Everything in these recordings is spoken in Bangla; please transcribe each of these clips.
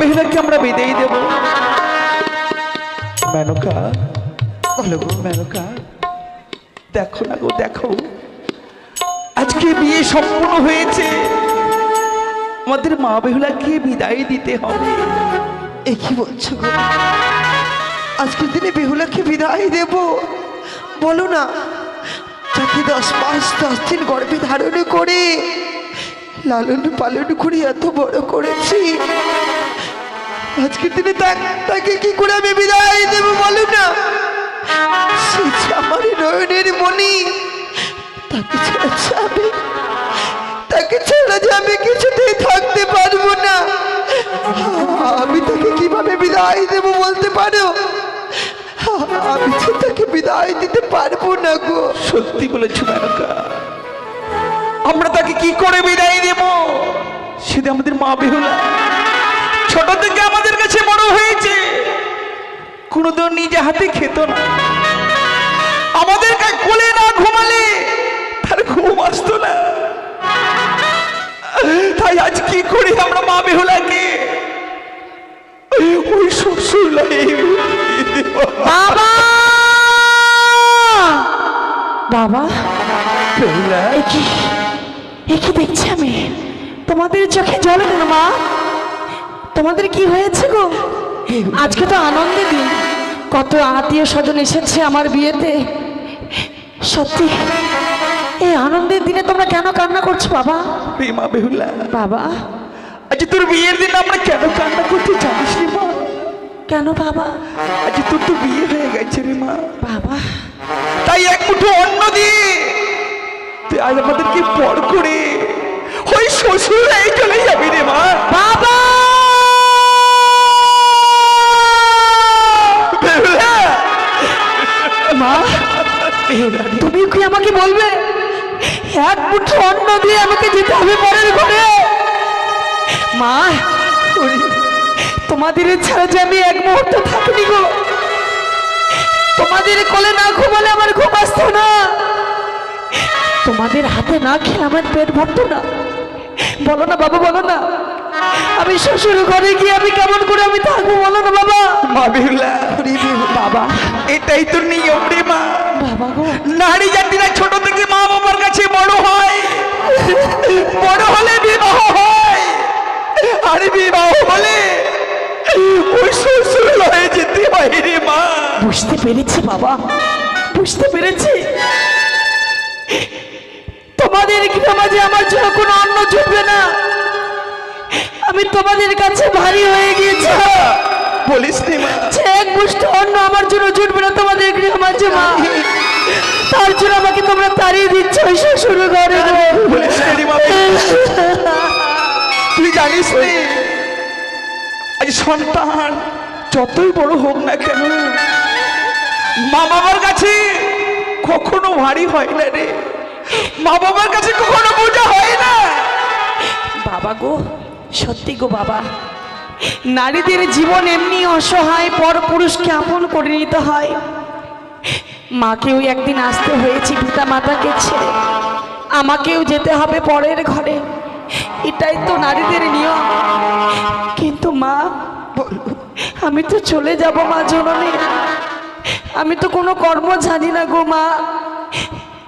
বেহুলাকে আমরা বিদায় দেব। মেনকা, বলো মেনকা, দেখো না গো, দেখো। আজকে বিয়ে সম্পূর্ণ হয়েছে। আমাদের মা বেহুলাকে বিদায় দিতে হবে। এ কি বলছো গো? আজকের দিনে বেহুলাকে বিদায় দেব। বলো না, যাকে দশ মাস, দশ দিন গর্ভে ধারণ করে লালন পালন করে এত বড় করেছি আজকের দিনে তাকে কি করে আমি বিদায় দেব বলো না? সে আমার নয়নের মনি তাকে ছাড়া তাকে ছাড়া যে আমি কিছুতেই থাকতে পারব না। আমি তাকে কীভাবে বিদায় দেব বলতে পারো? আমি যে তাকে বিদায় দিতে পারব না গো। সত্যি বলেছ মেনকা আমরা তাকে কি করে বিদায় দেব? সেটা আমাদের মা বেহুলা ছোট থেকে আমাদের কাছে বড় হয়েছে। কোনোদিন নিজে হাতে খেত না। আমাদের কোলে না ঘুমালে তার ঘুম আসতো না। তাই আজ কি করি আমরা মা বেহুলাকে? ওই শ্বশুর বাবা! বাবা বেহুলা। একি একি দেখছি আমি। তোমাদের চোখে জল মা? তোমাদের কি হয়েছে গো? আজকে তো আনন্দের দিন। কত আত্মীয় স্বজন এসেছে আমার বিয়েতে। সত্যি এই আনন্দের দিনে তোমরা কেন কান্না করছ বাবা? রে বেহুলা। বাবা? আজ তোর বিয়ের দিন আমরা কেন কান্না করতে জানিস রে মা কেন বাবা? আজ তোর তো বিয়ে হয়ে গেছে রে মা বাবা। তাই এক মুঠো অন্ন দিয়ে তুই আজ আমাদেরকে পর করে ওই শ্বশুর এই চলে যাবি রে মা। বাবা! মা। তুমি কি আমাকে বলবে? এক মুঠো অন্ন দিয়ে আমাকে যেতে হবে পরের ঘরে? মা তোমাদের ছাড়া যে আমি এক মুহূর্ত থাকিনি গো। তোমাদের কোলে না ঘুমালে আমার ঘুম আসতো না। তোমাদের হাতে না খেলে আমার পেট ভরতো না। বলো না বাবা, বলো না। আমি শ্বশুর ঘরে গিয়ে আমি কেমন করে আমি থাকব বলো না বাবা? মা বেহুলা বাবা এটাই তোর নিয়ম রে মা। বাবা গো। নারী জাতিরা ছোট থেকে মা বাবার কাছে বড় হয়। বড় হলে বিবাহ হয়। আর বিবাহ হলে ওই শ্বশুর হয়ে যেতে হয় রে মা। বুঝতে পেরেছি বাবা বুঝতে পেরেছি। তোমাদের সমাজে আমার জন্য কোনো অন্ন জুটবে না। আমি তোমাদের কাছে ভারী হয়ে গিয়েছি। বলিস এক মুষ্টি অন্য আমার জন্য জুটবে না তোমাদের গৃহমাঝে মা তার জন্য আমাকে তোমরা তাড়িয়ে দিচ্ছ ওই শ্বশুর ঘরে বলিস না রে মা। তুই জানিস আজ সন্তান যতই বড় হোক না কেন মা বাবার কাছে কখনো ভারী হয় না রে। মা বাবার কাছে কখনো বোঝা হয় না। বাবা গো সত্যি গো বাবা, নারীদের জীবন এমনি অসহায়, পর পুরুষকে আপন করে নিতে হয়। মাকেও একদিন আসতে হয়েছে পিতা মাতাকে ছেড়ে। আমাকেও যেতে হবে পরের ঘরে। এটাই তো নারীদের নিয়ম। কিন্তু মা আমি তো চলে যাব মা জননী। আমি তো কোনো কর্ম জানি না গো মা।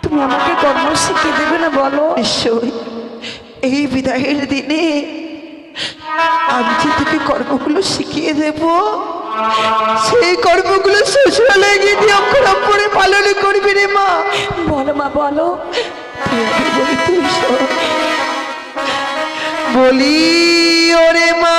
তুমি আমাকে কর্ম শিখিয়ে দেবে না বলো। নিশ্চয় এই বিদায়ের দিনে আমি তোকে কর্মগুলো শিখিয়ে দেব, সেই কর্মগুলো শ্বশুরালে গিয়ে দিয়ে অক্ষর অক্ষরে পালন করবি রে মা। বলো মা, বলো। বলি, ওরে মা।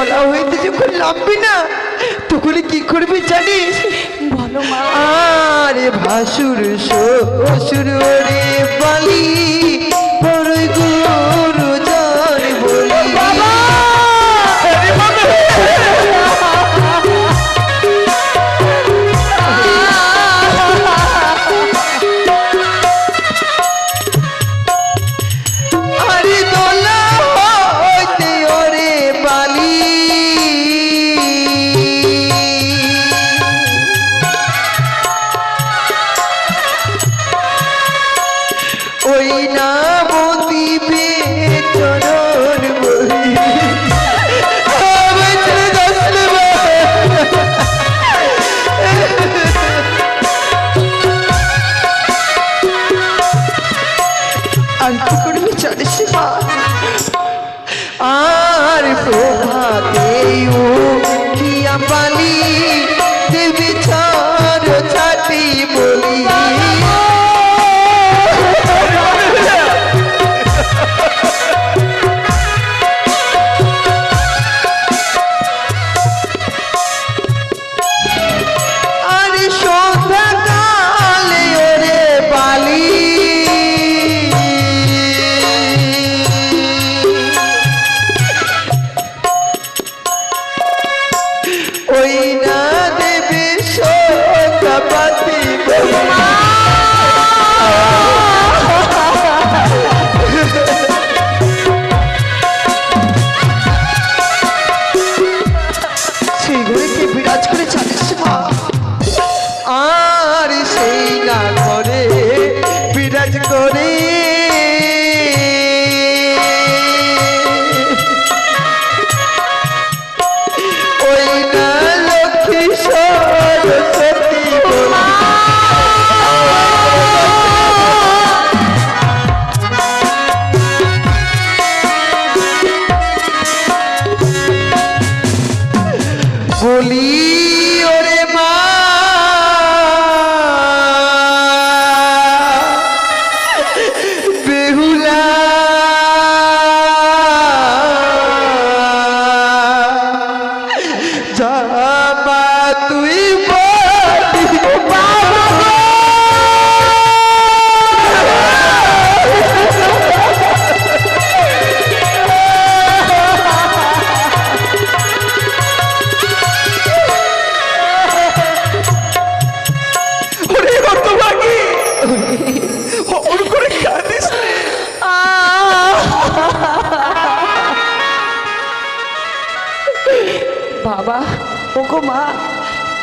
তোলা হইতে যখন নামবি না তখন কি করবি জানিস? বলো মা। আরে ভাসুর শ্বশুর রে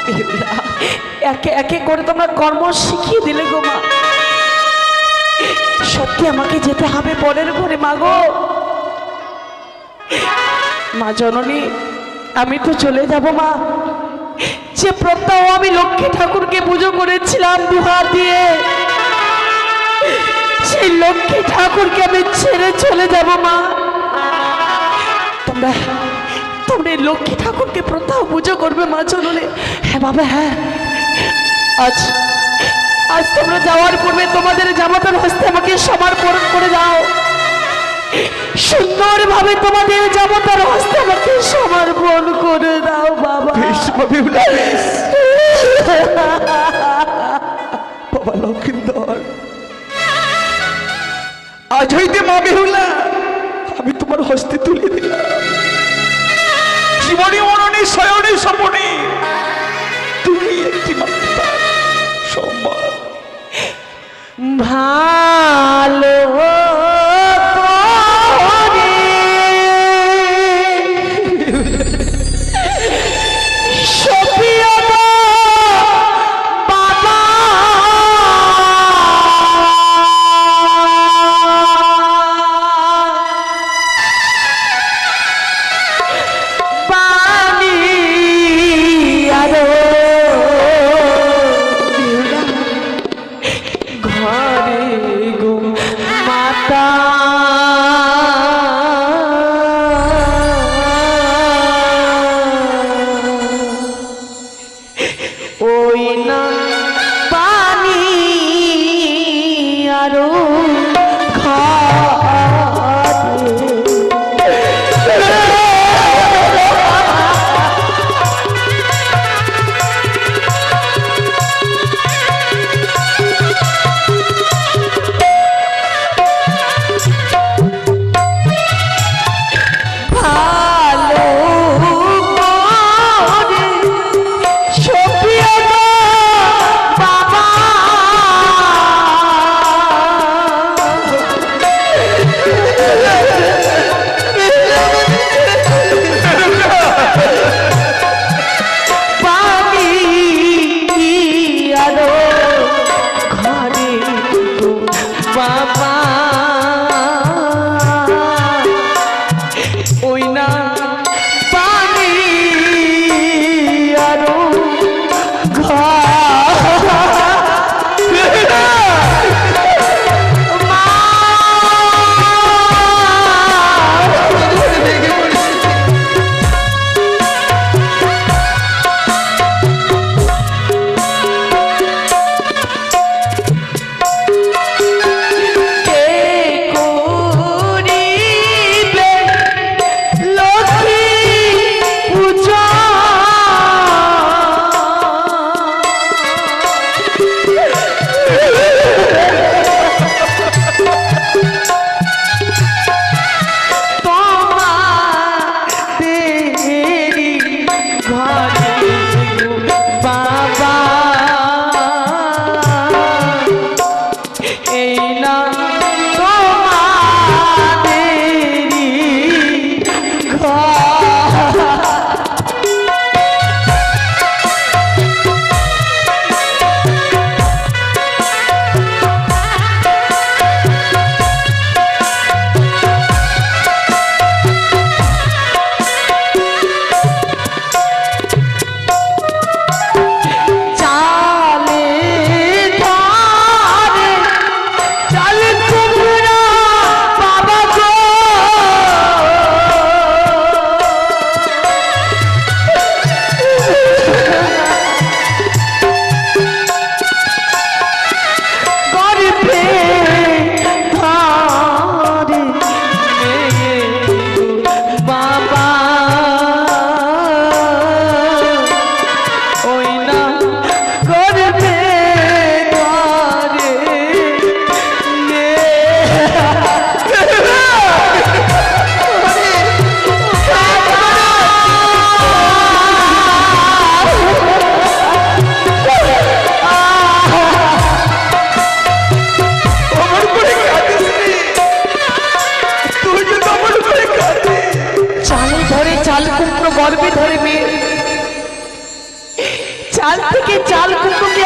একে একে করে তোমরা কর্ম শিখিয়ে দিলে গো মা। সত্যি আমাকে যেতে হবে পরের ঘরে, মা গো। মা জননী, আমি তো চলে যাব, মা। যে প্রত্যহ আমি লক্ষ্মী ঠাকুরকে পুজো করেছিলাম দুহাত দিয়ে, সেই লক্ষ্মী ঠাকুরকে আমি ছেড়ে পুজো করবে মা চললে। হ্যাঁ বাবা হ্যাঁ। আজ আজ তোমরা যাওয়ার পূর্বে তোমাদের জামাতার হস্তে আমাকে সমর্পণ করে দাও। সুন্দরভাবে তোমাদের জামাতার হস্তে আমাকে সমর্পণ করে দাও বাবা। বাবা লক্ষিন্দর আজ হইতে মা বেহুলা আমি তোমার হস্তে তুলে দিলাম। জীবনী শয়নে স্বপনে। তুমি একটি মাত্র সম্মান। ভালো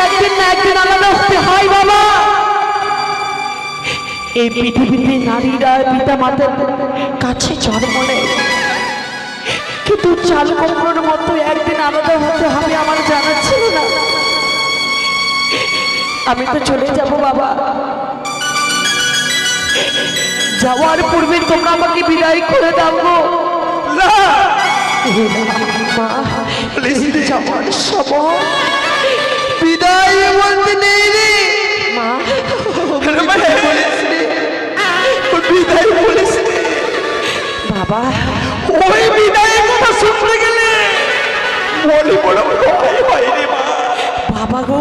একদিন না একদিন আলাদা হতে হয় বাবা। এই পৃথিবীতে নারীরা পিতা মাতার কাছে জন্ম নেয় কিন্তু চাল কখনোর মতো একদিন আলাদা হতে হবে আমার জানা ছিল না। আমি তো চলে যাব বাবা। যাওয়ার পূর্বে তোমরা আমাকে বিদায় করে দাও গো। না। মা। যাওয়ার সময় বিদায় বলতে নেই রে মা বিদায় বলিস। বাবা। ওই বিদায়ের কথা শুনতে গেলে মনে বড় ভয় হয় রে মা। বাবা গো।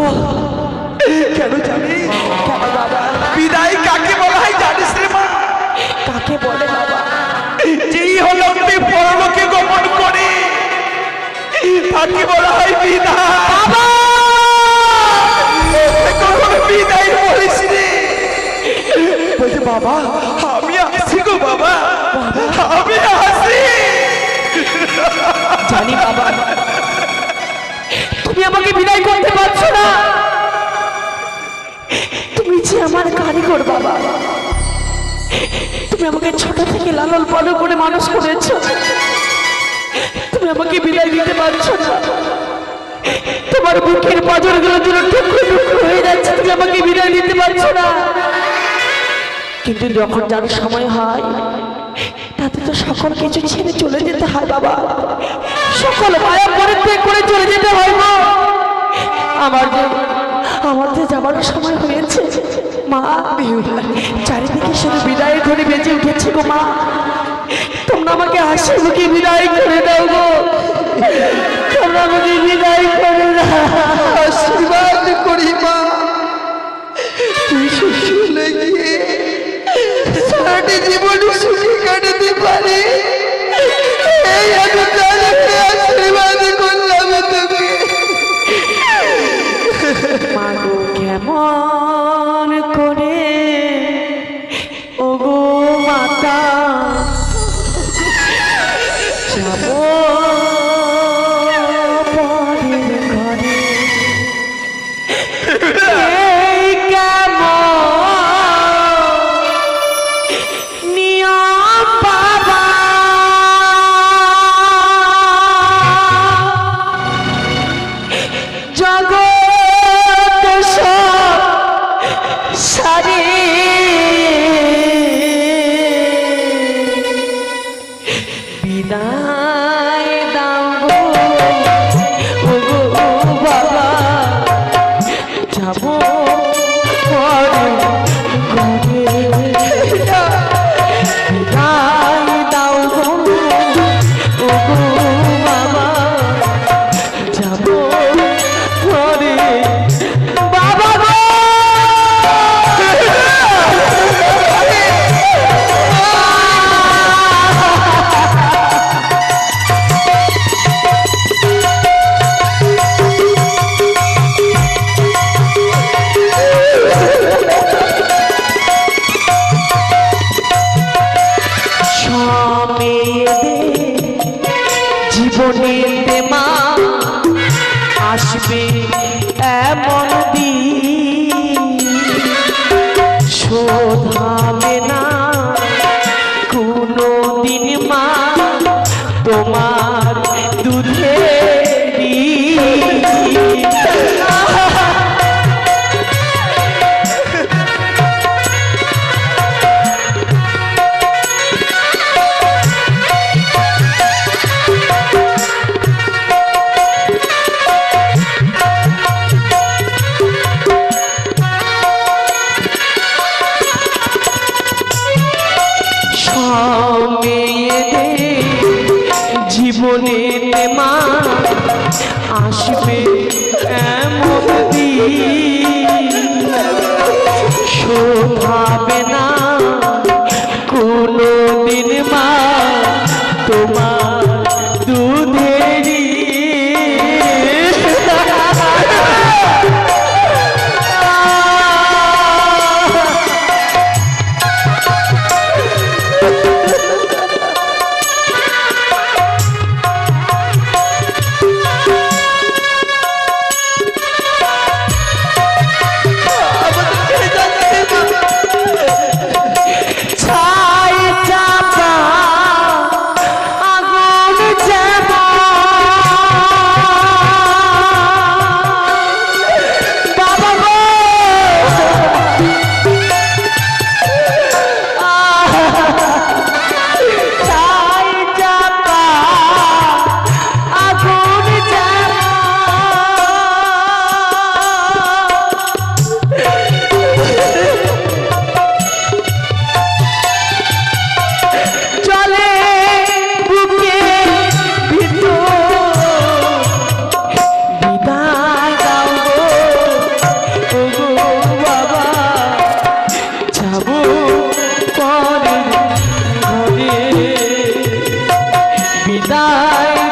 কেন জানিস? বাবা? বিদায় কাকে বলা হয় জানিস রে মা? কাকে বলে তাকে বলা বিদায়। বিদায় বলিস রে বলছে বাবা আমি আসি গো বাবা। আমি আসি জানি বাবা তুমি আমাকে বিদায় করতে পারছ না। তুমি যে আমার কারিগর বাবা। তুমি আমাকে ছোট থেকে লালন পালন করে মানুষ করেছ। তুমি আমাকে বিদায় দিতে পারছ না। তোমার বুকের পাজরগুলো যেন টুকরো টুকরো হয়ে যাচ্ছে, তুমি আমাকে বিদায় দিতে পারছ না। কিন্তু যখন যার সময় হয়, তাতে তো সকল কিছু ছেড়ে চলে যেতে হয় বাবা। সকল মায়া পরিত্যাগ করে চলে যেতে হয় মা। আমার আমার যে যাবার সময় হয়েছে, মা চারিদিকে শুধু বিদায় ধরে বেঁচে উঠেছে গো মা। আমাকে হাসি মুখে বিদায় করে দাও গো। তোমরা আমাকে বিদায় করে আশীর্বাদ করি মা। জীবন সুখী কাটাতে পারে। এই আমি তোমার die